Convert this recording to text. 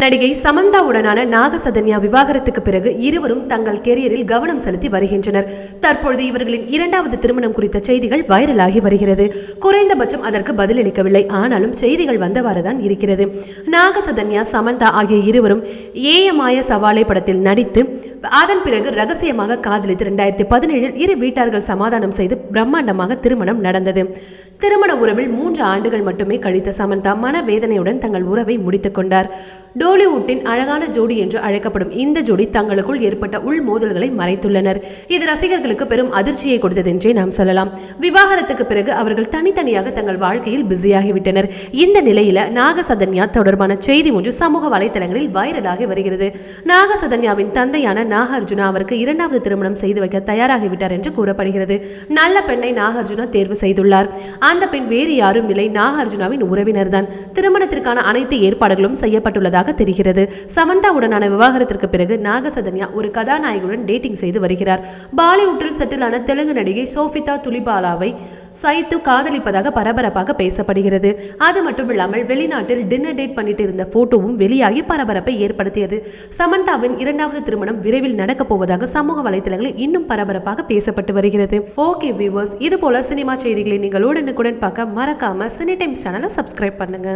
நடிகை சமந்தாவுடனான நாகசதன்யா விவாகரத்துக்கு பிறகு இருவரும் தங்கள் கெரியரில் கவனம் செலுத்தி வருகின்றனர். தற்பொழுது இவர்களின் இரண்டாவது திருமணம் குறித்த செய்திகள் வைரலாகி வருகிறது. குறைந்தபட்சம் அதற்கு பதிலளிக்கவில்லை. ஆனாலும் செய்திகள் வந்தவாறுதான் இருக்கிறது. நாகசதன்யா சமந்தா ஆகிய இருவரும் ஏயமாய சவாலை படத்தில் நடித்து அதன் பிறகு ரகசியமாக காதலித்து இரண்டாயிரத்தி பதினேழில் இரு வீட்டார்கள் சமாதானம் செய்து பிரம்மாண்டமாக திருமணம் நடந்தது. திருமண உறவில் மூன்று ஆண்டுகள் மட்டுமே கழித்த சமந்தா மனவேதனையுடன் தங்கள் உறவை முடித்துக் கொண்டார். டோலிவுட்டின் அழகான ஜோடி என்று அழைக்கப்படும் இந்த ஜோடி தங்களுக்குள் ஏற்பட்ட உள் மோதல்களை மறைத்துள்ளனர். இது ரசிகர்களுக்கு பெரும் அதிர்ச்சியை கொடுத்ததென்றே நாம் சொல்லலாம். விவாகரத்துக்கு பிறகு அவர்கள் தனித்தனியாக தங்கள் வாழ்க்கையில் பிஸியாகிவிட்டனர். இந்த நிலையில நாகசதன்யா தொடர்பான செய்தி ஒன்று சமூக வலைதளங்களில் வைரலாகி வருகிறது. நாகசதன்யாவின் தந்தையான நாகார்ஜுனா அவருக்கு இரண்டாவது திருமணம் செய்து வைக்க தயாராகிவிட்டார் என்று கூறப்படுகிறது. நல்ல பெண்ணை நாகார்ஜுனா தேர்வு செய்துள்ளார். அந்த பெண் வேறு யாரும் இல்லை. நாகார்ஜுனாவின் உறவினர் தான் திருமணத்திற்கான அனைத்து ஏற்பாடுகளும் செய்யப்பட்டுள்ளதாக தெரிகிறது. சமந்தாவுடனான விவாகரத்திற்கு பிறகு நாகசதன்யா ஒரு கதாநாயகனுடன் டேட்டிங் செய்து வருகிறார். பாலிவுட்டில் செட்டிலான தெலுங்கு நடிகை சோஃபிதா துலிபாலாவை சைத்து காதலிப்பதாக பரபரப்பாக பேசப்படுகிறது. அது மட்டும் இல்லாமல் வெளிநாட்டில் டின்னர் டேட் பண்ணிட்டு இருந்த போட்டோவும் வெளியாகி பரபரப்பை ஏற்படுத்தியது. சமந்தாவின் இரண்டாவது திருமணம் விரைவில் நடக்கப் போவதாக சமூக வலைதளங்களில் இன்னும் பரபரப்பாக பேசப்பட்டு வருகிறது. ஓகே வியூவர்ஸ் இது போல சினிமா செய்திகளை நீங்கள் உடனுக்குடன் பார்க்க மறக்காம சினி டைம்ஸ் சேனலை சப்ஸ்கிரைப் பண்ணுங்க.